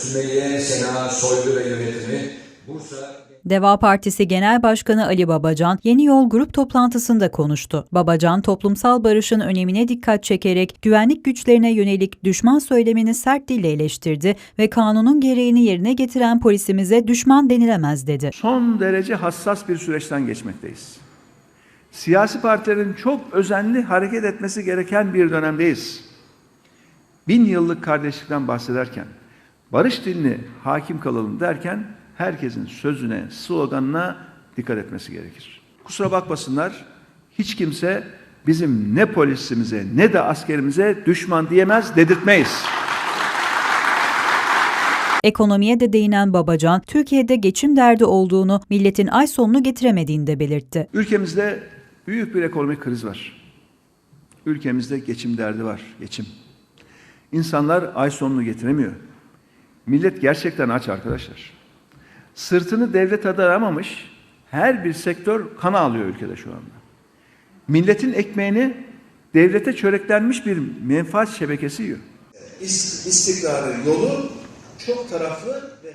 Sümeyye, Sena, Soylu ve yönetimi Bursa Deva Partisi Genel Başkanı Ali Babacan, Yeni Yol grup toplantısında konuştu. Babacan, toplumsal barışın önemine dikkat çekerek güvenlik güçlerine yönelik düşman söylemini sert dille eleştirdi ve kanunun gereğini yerine getiren polisimize düşman denilemez dedi. son derece hassas bir süreçten geçmekteyiz. Siyasi partilerin çok özenli hareket etmesi gereken bir dönemdeyiz. Bin yıllık kardeşlikten bahsederken, barış dilini hakim kalalım derken herkesin sözüne, sloganına dikkat etmesi gerekir. Kusura bakmasınlar, hiç kimse bizim ne polisimize ne de askerimize düşman diyemez, dedirtmeyiz. Ekonomiye de değinen Babacan, Türkiye'de geçim derdi olduğunu, milletin ay sonunu getiremediğini de belirtti. Ülkemizde büyük bir ekonomik kriz var. Ülkemizde geçim derdi var, geçim. İnsanlar ay sonunu getiremiyor. Millet gerçekten aç arkadaşlar. Sırtını devlete daramamış her bir sektör kana alıyor ülkede şu anda. Milletin ekmeğini devlete çöreklenmiş bir menfaat şebekesi yiyor. İst- istikrarın yolu çok taraflı ve